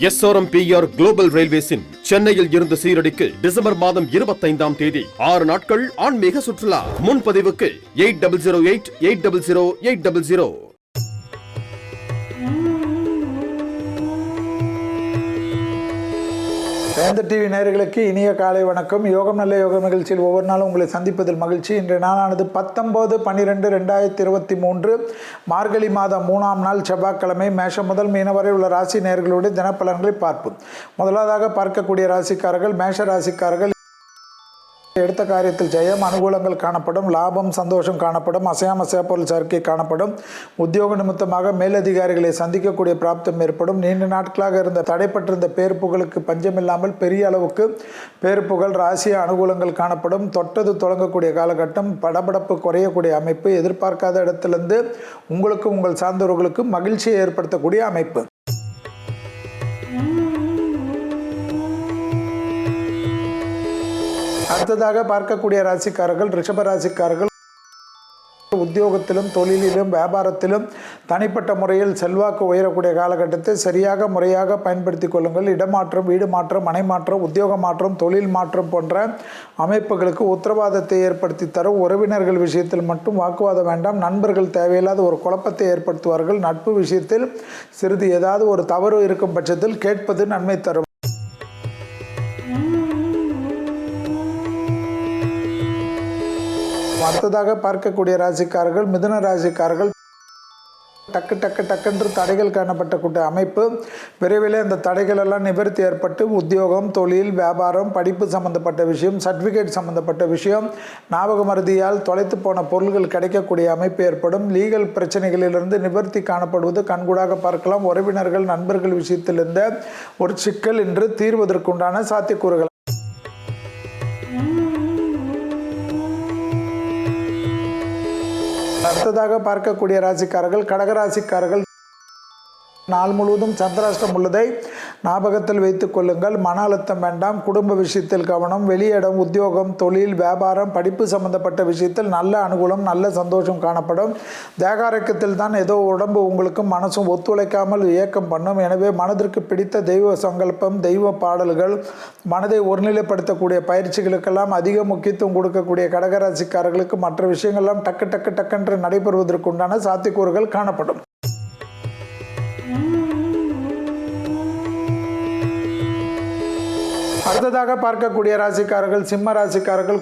SRMPR global ரயில்வேஸின் சென்னையில் இருந்து சீரடிக்கு December மாதம் இருபத்தைந்தாம் தேதி ஆறு நாட்கள் ஆன்மீக சுற்றுலா. முன்பதிவுக்கு eight double zero eight eight double zero eight double zero. வேந்த டிவி நேயர்களுக்கு இனிய காலை வணக்கம். யோகம் நல்ல யோகம் நிகழ்ச்சியில் ஒவ்வொரு நாளும் உங்களை சந்திப்பதில் மகிழ்ச்சி. இன்றைய நாளானது பத்தொம்போது பன்னிரெண்டு ரெண்டாயிரத்தி இருபத்தி மூன்று. மார்கழி மாதம் மூணாம் நாள் செவ்வாய்க்கிழமை மேஷம் முதல் மீன வரை உள்ள ராசி நேர்களுடைய தினப்பலன்களை பார்ப்போம். முதலாவதாக பார்க்கக்கூடிய ராசிக்காரர்கள் மேஷ ராசிக்காரர்கள் எடுத்த காரியத்தில் ஜெயம் அனுகூலங்கள் காணப்படும் லாபம் சந்தோஷம் காணப்படும் அசையாமசையா பொருள் சேர்க்கை காணப்படும். உத்தியோக நிமித்தமாக மேலதிகாரிகளை சந்திக்கக்கூடிய பிராப்தம் ஏற்படும். நீண்ட நாட்களாக இருந்த தடைப்பட்டிருந்த பேர்ப்புகளுக்கு பஞ்சமில்லாமல் பெரிய அளவுக்கு பேர்ப்புகள் ராசிய அனுகூலங்கள் காணப்படும். தொட்டது தொடங்கக்கூடிய காலகட்டம் படபடப்பு குறையக்கூடிய அமைப்பு எதிர்பார்க்காத இடத்திலிருந்து உங்களுக்கும் உங்கள் சார்ந்தவர்களுக்கு மகிழ்ச்சியை ஏற்படுத்தக்கூடிய அமைப்பு. அடுத்ததாக பார்க்கக்கூடிய ராசிக்காரர்கள் ரிஷப ராசிக்காரர்கள் உத்தியோகத்திலும் தொழிலிலும் வியாபாரத்திலும் தனிப்பட்ட முறையில் செல்வாக்கு உயரக்கூடிய காலகட்டத்தை சரியாக முறையாக பயன்படுத்தி கொள்ளுங்கள். இடமாற்றம் வீடு மாற்றம் மனை மாற்றம் உத்தியோக மாற்றம் தொழில் மாற்றம் போன்ற அமைப்புகளுக்கு உத்தரவாதத்தை ஏற்படுத்தி தரும். உறவினர்கள் விஷயத்தில் மட்டும் வாக்குவாதம் வேண்டாம். நண்பர்கள் தேவையில்லாத ஒரு குழப்பத்தை ஏற்படுத்துவார்கள். நட்பு விஷயத்தில் சிறிது ஏதாவது ஒரு தவறு இருக்கும் பட்சத்தில் கேட்பது நன்மை தரும். அடுத்ததாக பார்க்கக்கூடிய ராசிக்காரர்கள் மிதுன ராசிக்காரர்கள் டக்கு டக்கு டக்குன்று தடைகள் காணப்பட்ட கூட்ட அமைப்பு. விரைவில் அந்த தடைகள் எல்லாம் நிவர்த்தி ஏற்பட்டு உத்தியோகம் தொழில் வியாபாரம் படிப்பு சம்பந்தப்பட்ட விஷயம் சர்டிஃபிகேட் சம்பந்தப்பட்ட விஷயம் ஞாபக மருதியால் தொலைத்து போன பொருள்கள் கிடைக்கக்கூடிய அமைப்பு ஏற்படும். லீகல் பிரச்சனைகளிலிருந்து நிவர்த்தி காணப்படுவது கண்கூடாக பார்க்கலாம். உறவினர்கள் நண்பர்கள் விஷயத்தில் இருந்த ஒரு சிக்கல் என்று தீர்வதற்குண்டான சாத்தியக்கூறுகள் அடுத்ததாக பார்க்கக்கூடிய ராசிக்காரர்கள் கடகராசிக்காரர்கள் நாள் முழுவதும் சந்திராஷ்டம் உள்ளதை ஞாபகத்தில் வைத்துக் கொள்ளுங்கள். மன அழுத்தம் வேண்டாம். குடும்ப விஷயத்தில் கவனம். வெளியிடம் உத்தியோகம் தொழில் வியாபாரம் படிப்பு சம்பந்தப்பட்ட விஷயத்தில் நல்ல அனுகூலம் நல்ல சந்தோஷம் காணப்படும். தேகாரக்கத்தில் தான் ஏதோ உடம்பு உங்களுக்கும் மனசும் ஒத்துழைக்காமல் இயக்கம் பண்ணும். எனவே மனதிற்கு பிடித்த தெய்வ சங்கல்பம் தெய்வ பாடல்கள் மனதை ஒருநிலைப்படுத்தக்கூடிய பயிற்சிகளுக்கெல்லாம் அதிக முக்கியத்துவம் கொடுக்கக்கூடிய கடகராசிக்காரர்களுக்கு மற்ற விஷயங்கள்லாம் டக்கு டக்கு டக்கென்று நடைபெறுவதற்குண்டான சாத்தியக்கூறுகள் காணப்படும். அடுத்ததாக பார்க்கக்கூடிய ராசிக்காரர்கள் சிம்ம ராசிக்காரர்கள்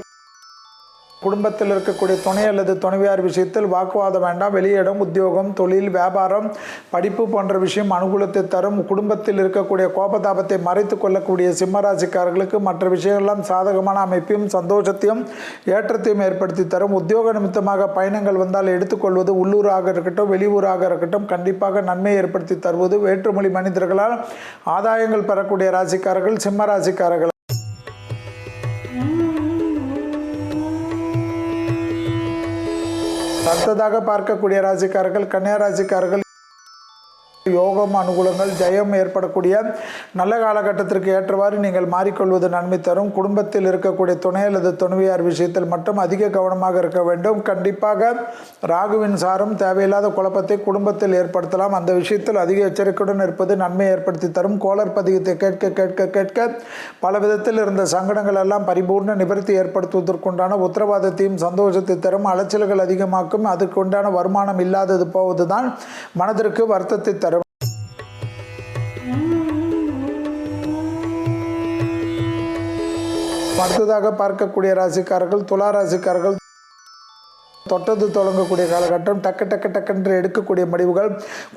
குடும்பத்தில் இருக்கக்கூடிய துணை அல்லது துணைவியார் விஷயத்தில் வாக்குவாதம் வேண்டாம். வெளியிடம் உத்தியோகம் தொழில் வியாபாரம் படிப்பு போன்ற விஷயம் அனுகூலத்தை தரும். குடும்பத்தில் இருக்கக்கூடிய கோபதாபத்தை மறைத்து கொள்ளக்கூடிய சிம்மராசிக்காரர்களுக்கு மற்ற விஷயங்கள்லாம் சாதகமான அமைப்பையும் சந்தோஷத்தையும் ஏற்றத்தையும் ஏற்படுத்தி தரும். உத்தியோக நிமித்தமாக பயணங்கள் வந்தால் எடுத்துக்கொள்வது உள்ளூராக இருக்கட்டும் வெளியூராக இருக்கட்டும் கண்டிப்பாக நன்மை ஏற்படுத்தி தருவது. வேற்றுமொழி மனிதர்களால் ஆதாயங்கள் பெறக்கூடிய ராசிக்காரர்கள் சிம்ம ராசிக்காரர்கள் அடுத்ததாக பார்க்கக்கூடிய ராசிக்காரர்கள் கன்னியா ராசிக்காரர்கள் யோகம் அனுகூலங்கள் ஜெயம் ஏற்படக்கூடிய நல்ல காலகட்டத்திற்கு ஏற்றவாறு நீங்கள் மாறிக்கொள்வது நன்மை தரும். குடும்பத்தில் இருக்கக்கூடிய துணை அல்லது துணைவியார் விஷயத்தில் மட்டும் அதிக கவனமாக இருக்க வேண்டும். கண்டிப்பாக ராகுவின் சாரம் தேவையில்லாத குழப்பத்தை குடும்பத்தில் ஏற்படுத்தலாம். அந்த விஷயத்தில் அதிக எச்சரிக்கையுடன் இருப்பது நன்மை ஏற்படுத்தி தரும். கோளர் பதிகத்தை கேட்க கேட்க கேட்க பல விதத்தில் இருந்த சங்கடங்கள் எல்லாம் பரிபூர்ண நிவர்த்தி ஏற்படுத்துவதற்குண்டான உத்தரவாதத்தையும் சந்தோஷத்தை தரும். அலைச்சல்கள் அதிகமாக்கும். அதுக்குண்டான வருமானம் இல்லாதது போவதுதான் மனதிற்கு வருத்தத்தை தரும். அடுத்ததாக பார்க்கக்கூடிய ராசிக்காரர்கள் துலா ராசிக்காரர்கள் தொட்டது தொடங்கக்கூடிய காலகட்டம் டக்கு டக்கு டக்குன்று எடுக்கக்கூடிய முடிவுகள்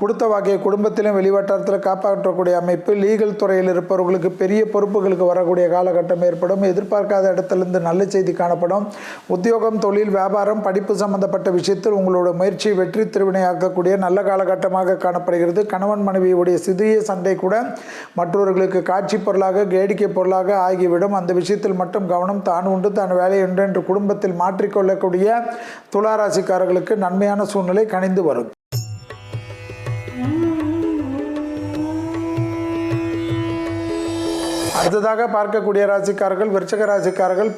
கொடுத்த வகையை குடும்பத்திலும் வெளிவட்டாரத்தில் காப்பாற்றக்கூடிய அமைப்பு லீகல் துறையில் இருப்பவர்களுக்கு பெரிய பொறுப்புகளுக்கு வரக்கூடிய காலகட்டம் ஏற்படும். எதிர்பார்க்காத இடத்திலிருந்து நல்ல செய்தி காணப்படும். உத்தியோகம் தொழில் வியாபாரம் படிப்பு சம்பந்தப்பட்ட விஷயத்தில் உங்களோட முயற்சி வெற்றி திருவினையாக்கக்கூடிய நல்ல காலகட்டமாக காணப்படுகிறது. கணவன் மனைவியுடைய சிறிய சண்டை கூட மற்றவர்களுக்கு காட்சி பொருளாக கேடிக்கை பொருளாக ஆகிவிடும். அந்த விஷயத்தில் மட்டும் கவனம் தான் உண்டு. தான் வேலை உண்டு என்று குடும்பத்தில் மாற்றிக்கொள்ளக்கூடிய துளாராசிக்காரர்களுக்கு நன்மையான சூழ்நிலை கணிந்து வரும். அடுத்ததாக பார்க்கக்கூடிய ராசிக்காரர்கள் விருச்சக ராசிக்காரர்கள்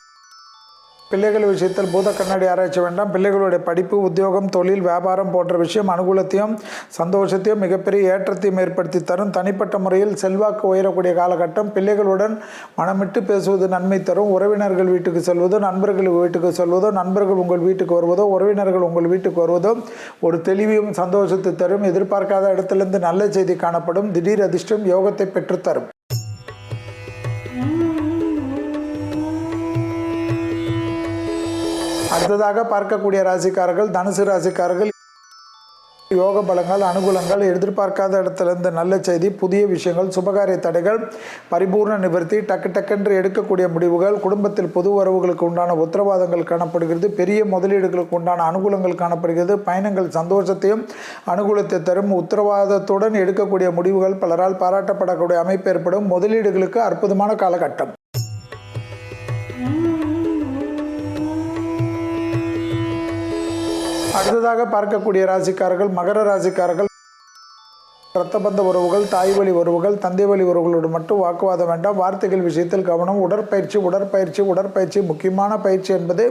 பிள்ளைகள் விஷயத்தில் பூத கண்ணாடி ஆராய்ச்சி வேண்டாம். பிள்ளைகளுடைய படிப்பு உத்தியோகம் தொழில் வியாபாரம் போன்ற விஷயம் அனுகூலத்தையும் சந்தோஷத்தையும் மிகப்பெரிய ஏற்றத்தையும் ஏற்படுத்தி தரும். தனிப்பட்ட முறையில் செல்வாக்கு உயரக்கூடிய காலகட்டம் பிள்ளைகளுடன் மனமிட்டு பேசுவது நன்மை தரும். உறவினர்கள் வீட்டுக்கு செல்வதோ நண்பர்கள் வீட்டுக்கு செல்வதோ நண்பர்கள் உங்கள் வீட்டுக்கு வருவதோ உறவினர்கள் உங்கள் வீட்டுக்கு வருவதோ ஒரு தெளிவையும் சந்தோஷத்தை தரும். எதிர்பார்க்காத இடத்திலிருந்து நல்ல செய்தி காணப்படும். திடீர் அதிர்ஷ்டம் யோகத்தை பெற்றுத்தரும். அடுத்ததாக பார்க்கக்கூடிய ராசிக்காரர்கள் தனுசு ராசிக்காரர்கள் யோக பலங்கள் அனுகூலங்கள் எதிர்பார்க்காத இடத்திலிருந்து நல்ல செய்தி புதிய விஷயங்கள் சுபகாரிய தடைகள் பரிபூர்ண நிவர்த்தி டக்கு டக்கென்று எடுக்கக்கூடிய முடிவுகள் குடும்பத்தில் பொது வரவுகளுக்கு உண்டான உத்தரவாதங்கள் காணப்படுகிறது பெரிய முதலீடுகளுக்கு உண்டான அனுகூலங்கள் காணப்படுகிறது பயணங்கள் சந்தோஷத்தையும் அனுகூலத்தை தரும் உத்தரவாதத்துடன் எடுக்கக்கூடிய முடிவுகள் பலரால் பாராட்டப்படக்கூடிய அமைப்பு ஏற்படும் முதலீடுகளுக்கு அற்புதமான காலகட்டம். அடுத்ததாக பார்க்கக்கூடிய ராசிக்காரர்கள் மகர ராசிக்காரர்கள் இரத்தபந்த உறவுகள் தாய் வழி உறவுகள் தந்தை வழி உறவுகளோடு மட்டும் வாக்குவாதம் வேண்டாம். வார்த்தைகள் விஷயத்தில் கவனம் உடற்பயிற்சி உடற்பயிற்சி உடற்பயிற்சி முக்கியமான பயிற்சி என்பது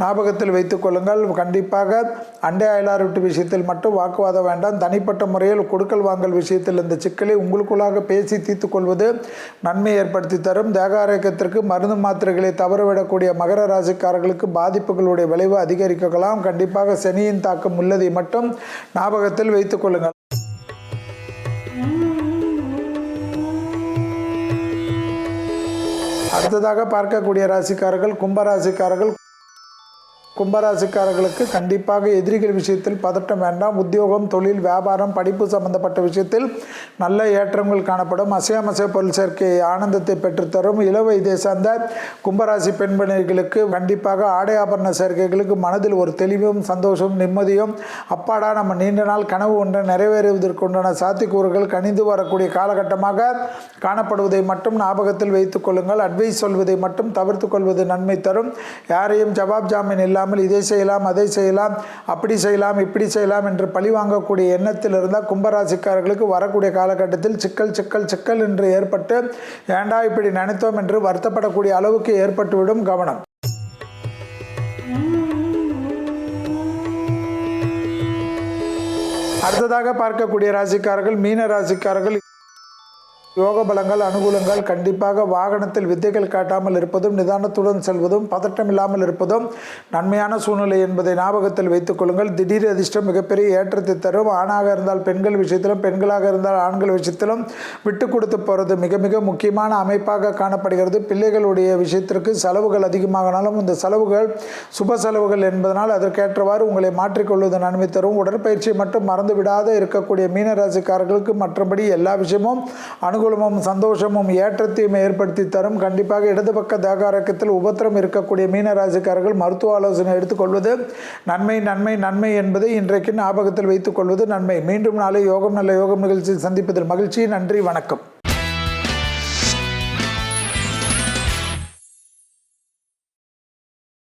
ஞாபகத்தில் வைத்துக் கொள்ளுங்கள். கண்டிப்பாக அண்டை அயலார் வீட்டு விஷயத்தில் மட்டும் வாக்குவாதம் வேண்டாம். தனிப்பட்ட முறையில் கொடுக்கல் வாங்கல் விஷயத்தில் இந்த சிக்கலை உங்களுக்குள்ளாக பேசி தீர்த்து கொள்வது நன்மை ஏற்படுத்தி தரும். தேக ஆரோக்கியத்திற்கு மருந்து மாத்திரைகளை தவறவிடக்கூடிய மகர ராசிக்காரர்களுக்கு பாதிப்புகளுடைய விளைவு அதிகரிக்கலாம். கண்டிப்பாக சனியின் தாக்கம் உள்ளதை மட்டும் ஞாபகத்தில் வைத்துக் அடுத்ததாக பார்க்கக்கூடிய ராசிக்காரர்கள் கும்ப ராசிக்காரர்கள் கும்பராசிக்காரர்களுக்கு கண்டிப்பாக எதிரிகள் விஷயத்தில் பதட்டம் வேண்டாம். உத்தியோகம் தொழில் வியாபாரம் படிப்பு சம்பந்தப்பட்ட விஷயத்தில் நல்ல ஏற்றங்கள் காணப்படும். அசையமசை பொருள் சேர்க்கை ஆனந்தத்தை பெற்றுத்தரும். இளவை இதை சார்ந்த கும்பராசி பெண்மணிகளுக்கு கண்டிப்பாக ஆடை ஆபரண சேர்க்கைகளுக்கு மனதில் ஒரு தெளிவும் சந்தோஷம் நிம்மதியும் அப்பாடா நம்ம நீண்ட நாள் கனவு ஒன்றை நிறைவேறுவதற்குண்டான சாத்தியக்கூறுகள் கணிந்து வரக்கூடிய காலகட்டமாக காணப்படுவதை மட்டும் ஞாபகத்தில் வைத்துக் கொள்ளுங்கள். அட்வைஸ் சொல்வதை மட்டும் தவிர்த்து கொள்வது நன்மை தரும். யாரையும் ஜவாப் ஜாமீன் இல்லாமல் இதை செய்யலாம் அதை செய்யலாம் அப்படி செய்யலாம் இப்படி செய்யலாம் என்று பழி வாங்கக்கூடிய எண்ணத்தில் இருந்தால் கும்பராசிக்காரர்களுக்கு வரக்கூடிய காலகட்டத்தில் சிக்கல் சிக்கல் சிக்கல் என்று ஏற்பட்டு ஏண்டா இப்படி நினைத்தோம் என்று வருத்தப்படக்கூடிய அளவுக்கு ஏற்பட்டுவிடும் கவனம். அடுத்ததாக பார்க்கக்கூடிய ராசிக்காரர்கள் மீன ராசிக்காரர்கள் யோக பலங்கள் அனுகூலங்கள் கண்டிப்பாக வாகனத்தில் வித்தைகள் காட்டாமல் இருப்பதும் நிதானத்துடன் செல்வதும் பதட்டம் இல்லாமல் இருப்பதும் நன்மையான சூழ்நிலை என்பதை ஞாபகத்தில் வைத்துக் கொள்ளுங்கள். திடீர் அதிர்ஷ்டம் மிகப்பெரிய ஏற்றத்தை தரும். ஆணாக இருந்தால் பெண்கள் விஷயத்திலும் பெண்களாக இருந்தால் ஆண்கள் விஷயத்திலும் விட்டு கொடுத்து போகிறது மிக மிக முக்கியமான அமைப்பாக காணப்படுகிறது. பிள்ளைகளுடைய விஷயத்திற்கு செலவுகள் அதிகமாகனாலும் இந்த செலவுகள் சுப செலவுகள் என்பதனால் அதற்கேற்றவாறு உங்களை மாற்றிக்கொள்வது நன்மை தரும். உடற்பயிற்சியை மட்டும் மறந்து விடாத இருக்கக்கூடிய மீனராசிக்காரர்களுக்கு மற்றபடி எல்லா விஷயமும் அனுகூலமும் சந்தோஷமும் ஏற்றத்தையும் ஏற்படுத்தி தரும். கண்டிப்பாக இடது பக்க தேகாரக்கத்தில் உபத்திரம் இருக்கக்கூடிய மீனராசிக்காரர்கள் மருத்துவ ஆலோசனை எடுத்துக்கொள்வது நன்மை நன்மை நன்மை என்பதை இன்றைக்கு ஞாபகத்தில் வைத்துக்கொள்வது நன்மை. மீண்டும் நாளை யோகம் நல்ல யோகம் நிகழ்ச்சியில் சந்திப்பதில் மகிழ்ச்சி. நன்றி வணக்கம்.